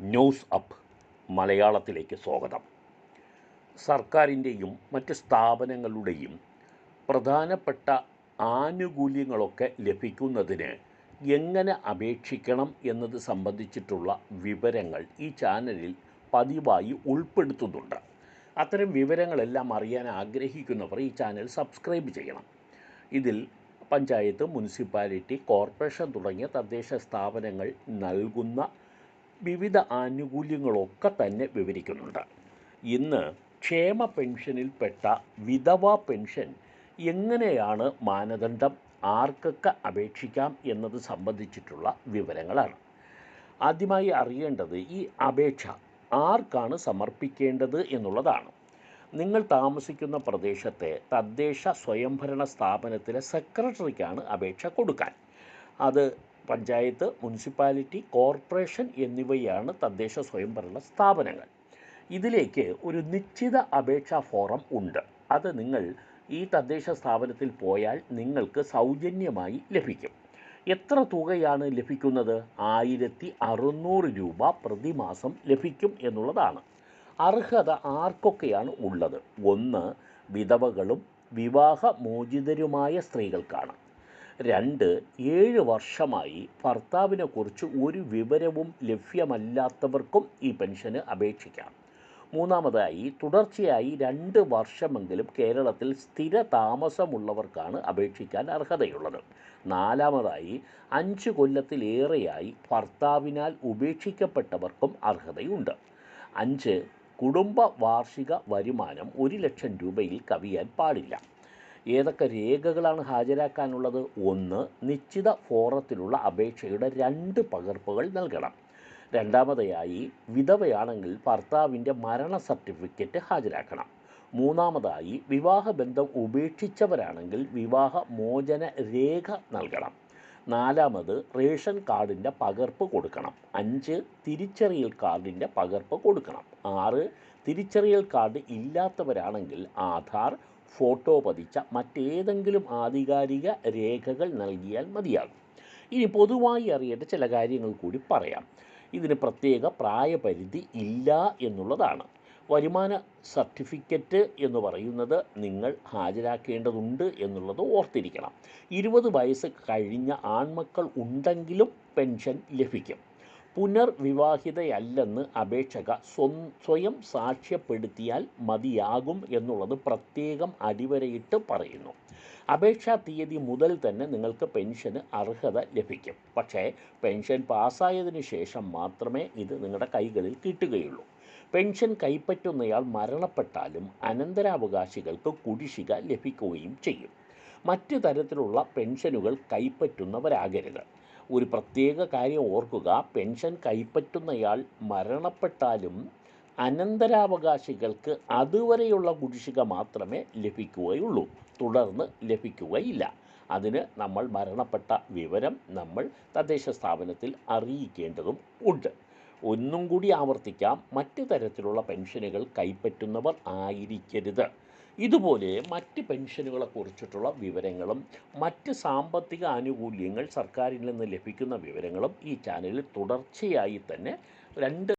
News up മലയാളത്തിലേക്ക് സ്വാഗതം. സർക്കാരിന്റെയും മറ്റ് സ്ഥാപനങ്ങളുടെയും പ്രധാനപ്പെട്ട ആനുകൂല്യങ്ങളൊക്കെ ലഭിക്കുന്നതിന് എങ്ങനെ അപേക്ഷിക്കണം എന്നത് സംബന്ധിച്ചിട്ടുള്ള വിവരങ്ങൾ ഈ ചാനലിൽ പതിവായി ഉൾപ്പെടുത്തുന്നുണ്ട്. അത്തരം വിവരങ്ങളെല്ലാം അറിയാൻ ആഗ്രഹിക്കുന്നവർ ഈ ചാനൽ സബ്സ്ക്രൈബ് ചെയ്യണം. ഇതിൽ പഞ്ചായത്ത് മുനിസിപ്പാലിറ്റി കോർപ്പറേഷൻ തുടങ്ങിയ തദ്ദേശ സ്ഥാപനങ്ങൾ നൽകുന്ന വിവിധ ആനുകൂല്യങ്ങളൊക്കെ തന്നെ വിവരിക്കുന്നുണ്ട്. ഇന്ന് ക്ഷേമ പെൻഷനിൽപ്പെട്ട വിധവ പെൻഷൻ എങ്ങനെയാണ് മാനദണ്ഡം? ആർക്കൊക്കെ അപേക്ഷിക്കാം എന്നത് സംബന്ധിച്ചിട്ടുള്ള വിവരങ്ങളാണ്. ആദ്യമായി അറിയേണ്ടത് ഈ അപേക്ഷ ആർക്കാണ് സമർപ്പിക്കേണ്ടത് എന്നുള്ളതാണ്. നിങ്ങൾ താമസിക്കുന്ന പ്രദേശത്തെ തദ്ദേശ സ്വയംഭരണ സ്ഥാപനത്തിലെ സെക്രട്ടറിക്കാണ് അപേക്ഷ കൊടുക്കാൻ. അത് പഞ്ചായത്ത് മുനിസിപ്പാലിറ്റി കോർപ്പറേഷൻ എന്നിവയാണ് തദ്ദേശ സ്വയംഭരണ സ്ഥാപനങ്ങൾ. ഇതിലേക്ക് ഒരു നിശ്ചിത അപേക്ഷാ ഫോറം ഉണ്ട്. അത് നിങ്ങൾ ഈ തദ്ദേശ സ്ഥാപനത്തിൽ പോയാൽ നിങ്ങൾക്ക് സൗജന്യമായി ലഭിക്കും. എത്ര തുകയാണ് ലഭിക്കുന്നത്? ആയിരത്തി അറുന്നൂറ് രൂപ പ്രതിമാസം ലഭിക്കും എന്നുള്ളതാണ്. അർഹത ആർക്കൊക്കെയാണ് ഉള്ളത്? ഒന്ന് വിധവകളും വിവാഹമോചിതരുമായ സ്ത്രീകൾക്കാണ്. രണ്ട് ഏഴ് വർഷമായി ഭർത്താവിനെക്കുറിച്ച് ഒരു വിവരവും ലഭ്യമല്ലാത്തവർക്കും ഈ പെൻഷന് അപേക്ഷിക്കാം. മൂന്നാമതായി തുടർച്ചയായി രണ്ട് വർഷമെങ്കിലും കേരളത്തിൽ സ്ഥിര താമസമുള്ളവർക്കാണ് അപേക്ഷിക്കാൻ അർഹതയുള്ളത്. നാലാമതായി അഞ്ച് കൊല്ലത്തിലേറെയായി ഭർത്താവിനാൽ ഉപേക്ഷിക്കപ്പെട്ടവർക്കും അർഹതയുണ്ട്. അഞ്ച് കുടുംബ വാർഷിക വരുമാനം ഒരു ലക്ഷം രൂപയിൽ കവിയാൻ പാടില്ല. ഏതൊക്കെ രേഖകളാണ് ഹാജരാക്കാനുള്ളത്? ഒന്ന് നിശ്ചിത ഫോറത്തിലുള്ള അപേക്ഷയുടെ രണ്ട് പകർപ്പുകൾ നൽകണം. രണ്ടാമതായി വിധവയാണെങ്കിൽ ഭർത്താവിന്റെ മരണ സർട്ടിഫിക്കറ്റ് ഹാജരാക്കണം. മൂന്നാമതായി വിവാഹബന്ധം ഉപേക്ഷിച്ചവരാണെങ്കിൽ വിവാഹ മോചന രേഖ നൽകണം. നാലാമത് റേഷൻ കാർഡിന്റെ പകർപ്പ് കൊടുക്കണം. അഞ്ച് തിരിച്ചറിയൽ കാർഡിന്റെ പകർപ്പ് കൊടുക്കണം. ആറ് തിരിച്ചറിയൽ കാർഡ് ഇല്ലാത്തവരാണെങ്കിൽ ആധാർ ഫോട്ടോ പതിച്ച മറ്റേതെങ്കിലും ആധികാരിക രേഖകൾ നൽകിയാൽ മതിയാകും. ഇനി പൊതുവായി അറിയേണ്ട ചില കാര്യങ്ങൾ കൂടി പറയാം. ഇതിന് പ്രത്യേക പ്രായപരിധി ഇല്ല എന്നുള്ളതാണ്. വരുമാന സർട്ടിഫിക്കറ്റ് എന്ന് പറയുന്നത് നിങ്ങൾ ഹാജരാക്കേണ്ടതുണ്ട് എന്നുള്ളത് ഓർത്തിരിക്കണം. ഇരുപത് വയസ്സ് കഴിഞ്ഞ ആൺമക്കൾ ഉണ്ടെങ്കിലും പെൻഷൻ ലഭിക്കും. പുനർവിവാഹിതയല്ലെന്ന് അപേക്ഷക സ്വയം സാക്ഷ്യപ്പെടുത്തിയാൽ മതിയാകും എന്നുള്ളത് പ്രത്യേകം അടിവരയിട്ട് പറയുന്നു. അപേക്ഷാ തീയതി മുതൽ തന്നെ നിങ്ങൾക്ക് പെൻഷന് അർഹത ലഭിക്കും. പക്ഷേ പെൻഷൻ പാസ്സായതിനു ശേഷം മാത്രമേ ഇത് നിങ്ങളുടെ കൈകളിൽ കിട്ടുകയുള്ളൂ. പെൻഷൻ കൈപ്പറ്റുന്നയാൾ മരണപ്പെട്ടാലും അനന്തരാവകാശികൾക്ക് കുടിശ്ശിക ലഭിക്കുകയും ചെയ്യും. മറ്റു തരത്തിലുള്ള പെൻഷനുകൾ കൈപ്പറ്റുന്നവരാകരുത്. ഒരു പ്രത്യേക കാര്യം ഓർക്കുക പെൻഷൻ കൈപ്പറ്റുന്നയാൾ മരണപ്പെട്ടാലും അനന്തരാവകാശികൾക്ക് അതുവരെയുള്ള കുടിശ്ശിക മാത്രമേ ലഭിക്കുകയുള്ളൂ. തുടർന്ന് ലഭിക്കുകയില്ല. അതിന് നമ്മൾ മരണപ്പെട്ട വിവരം നമ്മൾ തദ്ദേശ സ്ഥാപനത്തിൽ അറിയിക്കേണ്ടതും ഉണ്ട്. ഒന്നും കൂടി ആവർത്തിക്കാം മറ്റ് തരത്തിലുള്ള പെൻഷനുകൾ കൈപ്പറ്റുന്നവർ ആയിരിക്കരുത്. ഇതുപോലെ മറ്റ് പെൻഷനുകളെ കുറിച്ചിട്ടുള്ള വിവരങ്ങളും മറ്റ് സാമ്പത്തിക ആനുകൂല്യങ്ങൾ സർക്കാരിൽ നിന്ന് ലഭിക്കുന്ന വിവരങ്ങളും ഈ ചാനലിൽ തുടർച്ചയായി തന്നെ രണ്ട്